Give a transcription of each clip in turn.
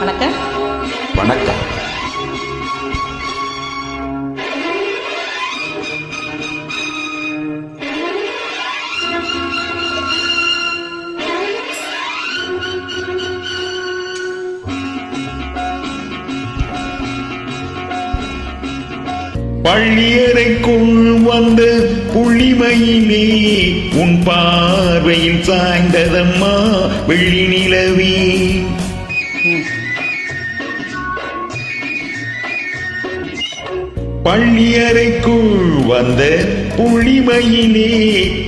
வணக்கம். வணக்கம். பள்ளியறைக்குள் வந்த புள்ளிமையிலே உன் பார்வையில் சாய்ந்ததம்மா வெள்ளி நிலவே. பள்ளியறைக்குள் வந்த புளிமையிலே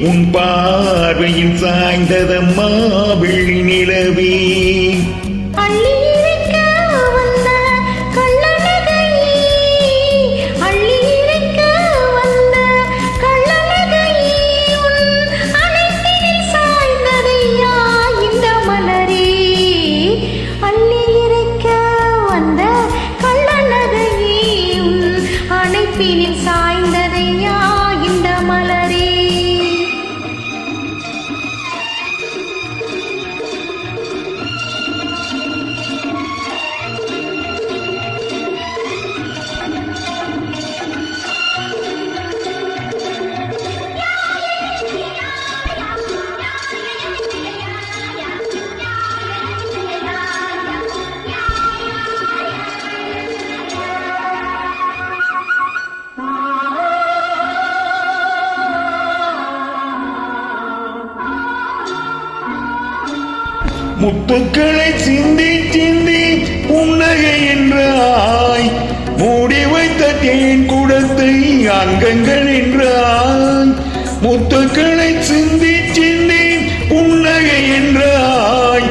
உன் பார்வையில் சாய்ந்ததம்மா வெள்ளி நிலவே. முத்துக்களை சிந்தி சிந்தி புன்னகை என்றாய் மூடி வைத்த தேன் குடத்தை அங்கங்கள் என்றாய் முத்துக்களை சிந்தி சிந்தி புன்னகை என்றாய்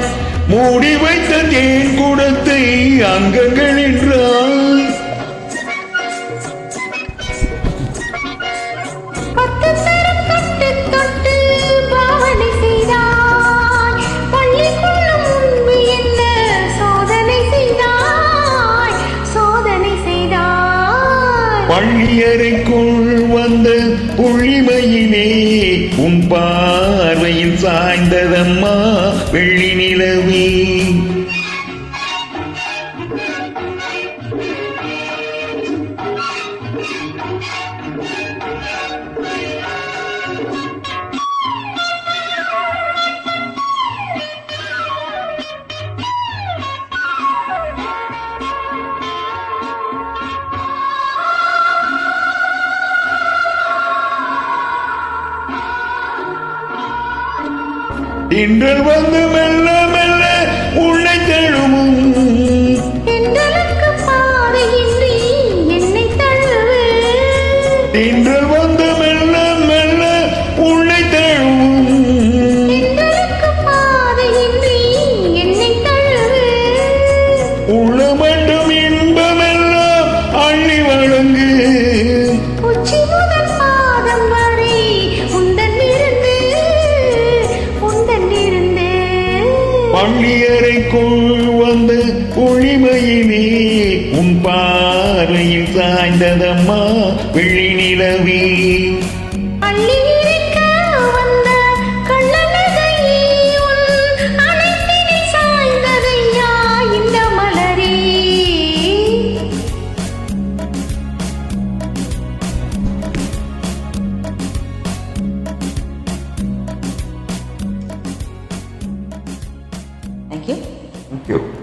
மூடி வைத்த தேன் குடத்தை அங்கங்கள் பள்ளியறைக்குள் வந்த புள்ளிமையிலே உன் பார்வையில் சாய்ந்ததம்மா வெள்ளி நிலவே. தின்றல் வந்து மெல்ல மெல்ல உன்னை தழுவு. தின்றல் வந்து மெல்ல மெல்ல உன்னை பள்ளியறைக்குள் வந்த ஒளிமையிலே உன் பார்வையில் சாய்ந்ததம்மா வெள்ளி நிலவே. you.